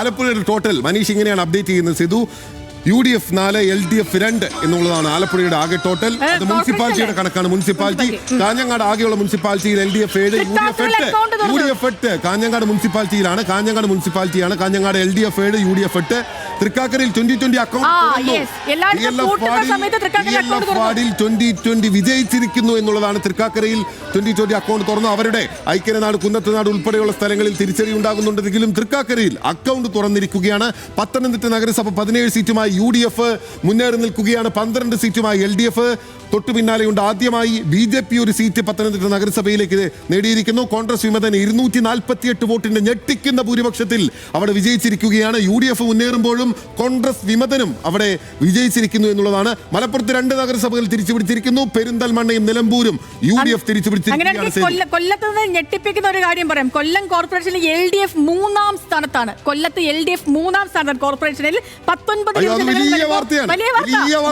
ആലപ്പുഴയുടെ total Manish ഇങ്ങനെയാണ് update ചെയ്യുന്നത്. Sidhu U D F നാല് എൽ ഡി എഫ് രണ്ട് എന്നുള്ളതാണ് ആലപ്പുഴയുടെ ആകെ ടോട്ടൽ അത് മുനിസിപ്പാലിറ്റിയുടെ കണക്കാണ് മുനിസിപ്പാലിറ്റി. കാഞ്ഞങ്ങാട് ആകെയുള്ള മുനിസിപ്പാലിറ്റിയിൽ എൽ ഡി എഫ് ഏഴ് യു ഡി എഫ് എട്ട്. യു ഡി എഫ് എട്ട്. കാഞ്ഞങ്ങാട് മുനിസിപ്പാലിറ്റിയിലാണ്. കാഞ്ഞങ്ങാട് മുനിസിപ്പാലിറ്റിയാണ്. കാഞ്ഞങ്ങാട് എൽ ഡി എഫ് ഏഴ് യു ഡി എഫ് എട്ട്. തൃക്കാക്കരയിൽ ട്വന്റി ട്വന്റി അക്കൗണ്ട് വിജയിച്ചിരിക്കുന്നു എന്നുള്ളതാണ് തൃക്കാക്കരയിൽ ട്വന്റി ട്വന്റി അക്കൗണ്ട് തുറന്നു. അവരുടെ ഐക്യനാട് കുന്നത്തനാട് ഉൾപ്പെടെയുള്ള സ്ഥലങ്ങളിൽ തിരിച്ചടി ഉണ്ടാകുന്നുണ്ടെങ്കിലും തൃക്കാക്കരയിൽ അക്കൗണ്ട് തുറന്നിരിക്കുകയാണ്. പത്തനംതിട്ട നഗരസഭ പതിനേഴ് സീറ്റുമായി യു ഡി എഫ് മുന്നേറി നിൽക്കുകയാണ്. പന്ത്രണ്ട് സീറ്റുമായി എൽ ഡി എഫ്. തൊട്ടു പിന്നാലെയുണ്ട്. ആദ്യമായി ബി ജെ പി ഒരു സീറ്റ് പത്തനംതിട്ട നഗരസഭയിലേക്ക് നേടിയിരിക്കുന്നു. കോൺഗ്രസ് വിമതൻ ഇരുന്നൂറ്റി നാൽപ്പത്തിയെട്ട് വോട്ടിന്റെ ഞെട്ടിക്കുന്ന ഭൂരിപക്ഷത്തിൽ അവിടെ വിജയിച്ചിരിക്കുകയാണ്. യു ഡി എഫ് മുന്നേറുമ്പോഴും കോൺഗ്രസ് വിമതനും അവിടെ വിജയിച്ചിരിക്കുന്നു എന്നുള്ളതാണ്. മലപ്പുറത്ത് രണ്ട് നഗരസഭകൾ തിരിച്ചുപിടിച്ചിരിക്കുന്നു. പെരിന്തൽമണ്ണയും നിലമ്പൂരും യു ഡി എഫ്. കൊല്ല കൊല്ലത്ത് നിന്ന് ഞെട്ടിപ്പിക്കുന്ന ഒരു കാര്യം പറയാം. കൊല്ലം കോർപ്പറേഷനിൽ എൽ ഡി എഫ് മൂന്നാം സ്ഥാനത്താണ്. കൊല്ലത്ത് എൽ ഡി എഫ് മൂന്നാം സ്ഥാനത്താണ് കോർപ്പറേഷനിൽ. പത്തൊൻപത് വലിയ വാർത്ത.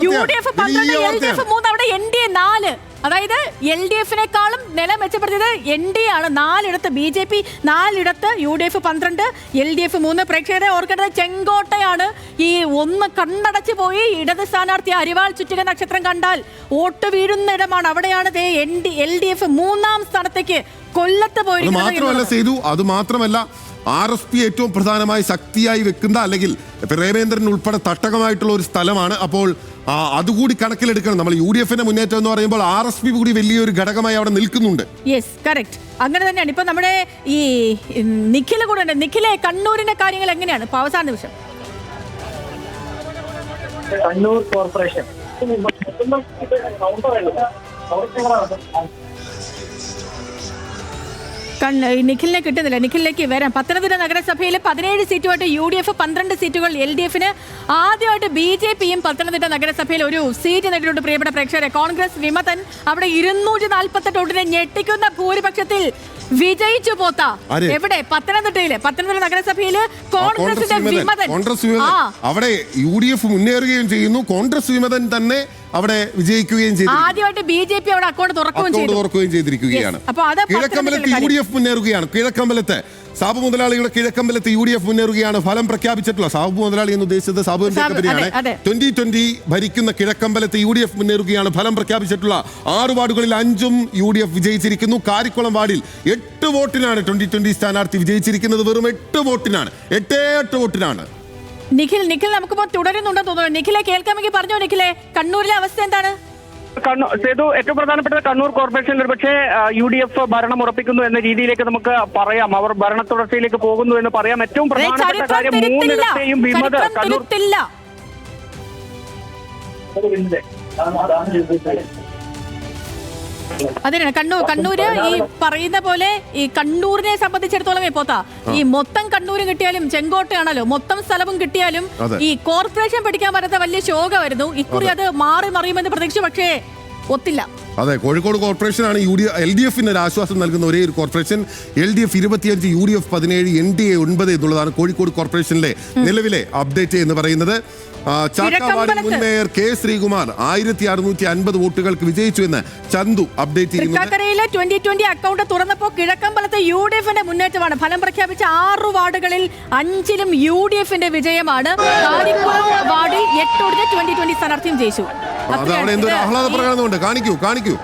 യു. ഡി എഫ് പന്ത്രണ്ട് എൽ ഡി എഫ് മൂന്ന് അവിടെ എൻ ഡി എ നാല്. അതായത് എൽ ഡി എഫിനേക്കാളും നില മെച്ചപ്പെടുത്തിയത് എൻ ഡി ആണ്. നാലിടത്ത് ബി ജെ പി നാലിടത്ത് യു ഡി എഫ് പന്ത്രണ്ട് എൽ ഡി എഫ് മൂന്ന്. പ്രേക്ഷകരെ ഓർക്കേണ്ടത് ചെങ്കോട്ടയാണ്. ഈ ഒന്ന് കണ്ണടച്ചു പോയി ഇടത് സ്ഥാനാർത്ഥി അരിവാൾ ചുറ്റിക നക്ഷത്രം കണ്ടാൽ വോട്ട് വീഴുന്ന ഇടമാണ്. അവിടെയാണ് എൽ ഡി എഫ് മൂന്നാം സ്ഥാനത്തേക്ക് കൊല്ലത്ത് അത് പോയിരിക്കുന്നത് മാത്രമല്ല. സേതു അത് മാത്രമല്ല ആർ എസ് പി ഏറ്റവും പ്രധാനമായി ശക്തിയായി വെക്കുന്ന അല്ലെങ്കിൽ പ്രേമേന്ദ്രൻ ഉൾപ്പെടെ തട്ടകമായിട്ടുള്ള ഒരു സ്ഥലമാണ്. അപ്പോൾ ആ, അതുകൂടി കണക്കിലെടുക്കണം. നമ്മൾ യു ഡി എഫിന്റെ മുന്നേറ്റം എന്ന് പറയുമ്പോൾ ആർ എസ് പി കൂടി വലിയൊരു ഘടകമായി അവിടെ നിൽക്കുന്നുണ്ട്. യെസ് കറക്റ്റ് അങ്ങനെ തന്നെയാണ്. ഇപ്പൊ നമ്മുടെ ഈ നിഖില കൂടെ ഉണ്ട്. നിഖിലെ കണ്ണൂരിന്റെ കാര്യങ്ങൾ എങ്ങനെയാണ്? ഇപ്പൊ അവസാന നിമിഷം. കണ്ണൂർ കോർപ്പറേഷൻ. കണ്ണ് നിഖിലിനെ കിട്ടുന്നില്ല. നിഖിലിലേക്ക് വരാം. പത്തനംതിട്ട നഗരസഭയിൽ പതിനേഴ് സീറ്റുമായിട്ട് യു ഡി എഫ് പന്ത്രണ്ട് സീറ്റുകൾ എൽ ഡി എഫിന്. ആദ്യമായിട്ട് ബി ജെ പിയും പത്തനംതിട്ട നഗരസഭയിൽ ഒരു സീറ്റ് നേടിയിട്ടുണ്ട് പ്രിയപ്പെട്ട പ്രേക്ഷകരെ. കോൺഗ്രസ് വിമതൻ അവിടെ ഇരുന്നൂറ്റി നാൽപ്പത്തെട്ട് വോട്ടിനെ ഞെട്ടിക്കുന്ന ഭൂരിപക്ഷത്തിൽ വിജയിച്ചു പോത്ത. ആര്? എവിടെ? പത്തനംതിട്ടയിൽ പത്തനംതിട്ട നഗരസഭയിൽ കോൺഗ്രസിന്റെ വിമതൻ കോൺഗ്രസ് വിമതൻ. ആ. അവിടെ യു ഡി എഫ് മുന്നേറുകയും ചെയ്യുന്നു. കോൺഗ്രസ് വിമതൻ തന്നെ അവിടെ വിജയിക്കുകയും ചെയ്തു. ആദ്യമായിട്ട് ബി ജെ പി അവിടെ അക്കൗണ്ട് തുറക്കുകയും അക്കൗണ്ട് ചെയ്തു. തുറക്കുകയും ചെയ്തിരിക്കുകയാണ്. Yes. അപ്പൊ അത് കിഴക്കമ്പലത്ത് യു ഡി എഫ് മുന്നേറുകയാണ്. കിഴക്കമ്പലത്ത് സാബു മുതലാളിയുടെ കിഴക്കമ്പലത്ത് യു ഡി എഫ് മുന്നേറുകയാണ്. ഫലം പ്രഖ്യാപിച്ചിട്ടുള്ള സാബു മുതലാളി എന്ന് ഉദ്ദേശിച്ചത് സാബു കമ്പനിയാണ്. ട്വന്റി ട്വന്റി ഭരിക്കുന്ന കിഴക്കമ്പലത്ത് യു ഡി എഫ് മുന്നേറുകയാണ്. ഫലം പ്രഖ്യാപിച്ചിട്ടുള്ള ആറ് വാർഡുകളിൽ അഞ്ചും യു ഡി എഫ് വിജയിച്ചിരിക്കുന്നു. കാരിക്കുളം വാർഡിൽ എട്ട് വോട്ടിനാണ് ട്വന്റി ട്വന്റി സ്ഥാനാർത്ഥി വിജയിച്ചിരിക്കുന്നത്. വെറും എട്ട് വോട്ടിനാണ്. എട്ടേ എട്ട് വോട്ടിനാണ്. നിഖിൽ നിഖിൽ നമുക്കിപ്പോ തുടരുന്നുണ്ടെന്ന് തോന്നുന്നു. നിഖിലെ കേൾക്കാമെങ്കിൽ പറഞ്ഞോ നിഖിലെ? കണ്ണൂരിലെ അവസ്ഥ എന്താണ്? സേതു ഏറ്റവും പ്രധാനപ്പെട്ടത് കണ്ണൂർ കോർപ്പറേഷനിൽ ഒരുപക്ഷെ യു ഡി എഫ് ഭരണം ഉറപ്പിക്കുന്നു എന്ന രീതിയിലേക്ക് നമുക്ക് പറയാം. അവർ ഭരണ തുടർച്ചയിലേക്ക് പോകുന്നു എന്ന് പറയാം. ഏറ്റവും പ്രധാനപ്പെട്ട കാര്യം മൂന്നിടത്തെയും വിമത കണ്ണൂർ അതിനാണ്. കണ്ണൂർ കണ്ണൂര് ഈ പറയുന്ന പോലെ ഈ കണ്ണൂരിനെ സംബന്ധിച്ചിടത്തോളം പോത്താ ഈ മൊത്തം കണ്ണൂര് കിട്ടിയാലും ചെങ്കോട്ടയാണല്ലോ. മൊത്തം സ്ഥലവും കിട്ടിയാലും ഈ കോർപ്പറേഷൻ പഠിക്കാൻ പറ്റാത്ത വലിയ ശോകമായിരുന്നു. ഇക്കുറി അത്. മാറി മറിയുമെന്ന് പ്രതീക്ഷിച്ചു. പക്ഷേ ഒത്തില്ല. അതെ കോഴിക്കോട് കോർപ്പറേഷൻ ആണ് യു ഡി എൽ ഡി എഫിന് ഒരു ആശ്വാസം നൽകുന്ന ഒരേ ഒരു കോർപ്പറേഷൻ. എൽ ഡി എഫ് ഇരുപത്തിയഞ്ച് യു ഡി എഫ് പതിനേഴ് എൻ ഡി എ ഒൻപത് എന്നുള്ളതാണ് കോഴിക്കോട് കോർപ്പറേഷനിലെ നിലവിലെ അപ്ഡേറ്റ് എന്ന് പറയുന്നത്. ചാക്കാവാടി മുൻ. മേയർ കെ ശ്രീകുമാർ ആയിരത്തി അറുന്നൂറ്റി അൻപത് വോട്ടുകൾക്ക് വിജയിച്ചു എന്ന് ചന്തു അപ്ഡേറ്റ് തൃക്കാക്കരയിലെ ട്വന്റി ട്വന്റി അക്കൗണ്ട് തുറന്നപ്പോൾ കിഴക്കമ്പലത്ത് യു ഡി എഫിന്റെ മുന്നേറ്റമാണ്. ഫലം പ്രഖ്യാപിച്ച ആറ് വാർഡുകളിൽ അഞ്ചിലും യു ഡി എഫിന്റെ വിജയമാണ്. വാർഡിൽ എട്ടോടിന് ട്വന്റി ട്വന്റി സ്ഥാനാർത്ഥിയും ജയിച്ചു. അതവിടെ എന്തൊരു ആഹ്ലാദ പ്രകടനമുണ്ട്. കാണിക്കൂ കാണിക്കൂ.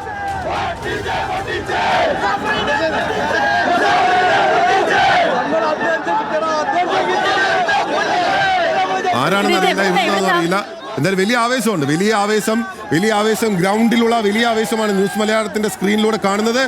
ആരാണെന്ന് അറിയില്ല അറിയില്ല. എന്തായാലും വലിയ ആവേശമുണ്ട്. വലിയ ആവേശം വലിയ ആവേശം ഗ്രൗണ്ടിലുള്ള വലിയ ആവേശമാണ് ന്യൂസ് മലയാളത്തിന്റെ സ്ക്രീനിലൂടെ കാണുന്നത്.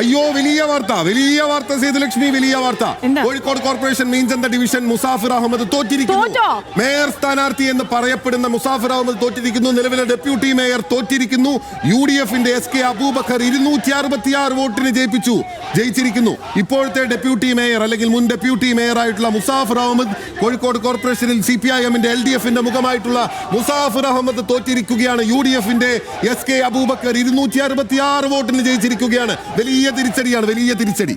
അയ്യോ വലിയ വാർത്ത വലിയ വാർത്ത സേതുലക്ഷ്മി വലിയ വാർത്ത? കോഴിക്കോട് കോർപ്പറേഷൻ മീൻചന്ത ഡിവിഷൻ മുസാഫിർ അഹമ്മദ് തോറ്റിരിക്കുന്നു. മേയർ സ്ഥാനാർത്ഥി എന്ന് പറയപ്പെടുന്ന മുസാഫിർ അഹമ്മദ് തോറ്റിരിക്കുന്നു. നിലവിലെ ഡെപ്യൂട്ടി മേയർ തോറ്റിരിക്കുന്നു. യു ഡി എഫിന്റെ എസ് കെ അബൂബക്കർ ഇരുന്നൂറ്റി അറുപത്തി ആറ് വോട്ടിന് ജയിപ്പിച്ചു ജയിച്ചിരിക്കുന്നു. ഇപ്പോഴത്തെ ഡെപ്യൂട്ടി മേയർ അല്ലെങ്കിൽ മുൻ ഡെപ്യൂട്ടി മേയർ ആയിട്ടുള്ള മുസാഫിർ അഹമ്മദ് കോഴിക്കോട് കോർപ്പറേഷനിൽ സി പി ഐ എമ്മിന്റെ എൽ ഡി എഫിന്റെ മുഖമായിട്ടുള്ള മുസാഫിർ അഹമ്മദ് തോറ്റിരിക്കുകയാണ്. യു ഡി എഫിന്റെ എസ് കെ അബൂബക്കർ ഇരുന്നൂറ്റി അറുപത്തി ആറ് വോട്ടിന് ജയിച്ചിരിക്കുകയാണ്. വലിയ തിരിച്ചടിയാണ് വലിയ തിരിച്ചടി.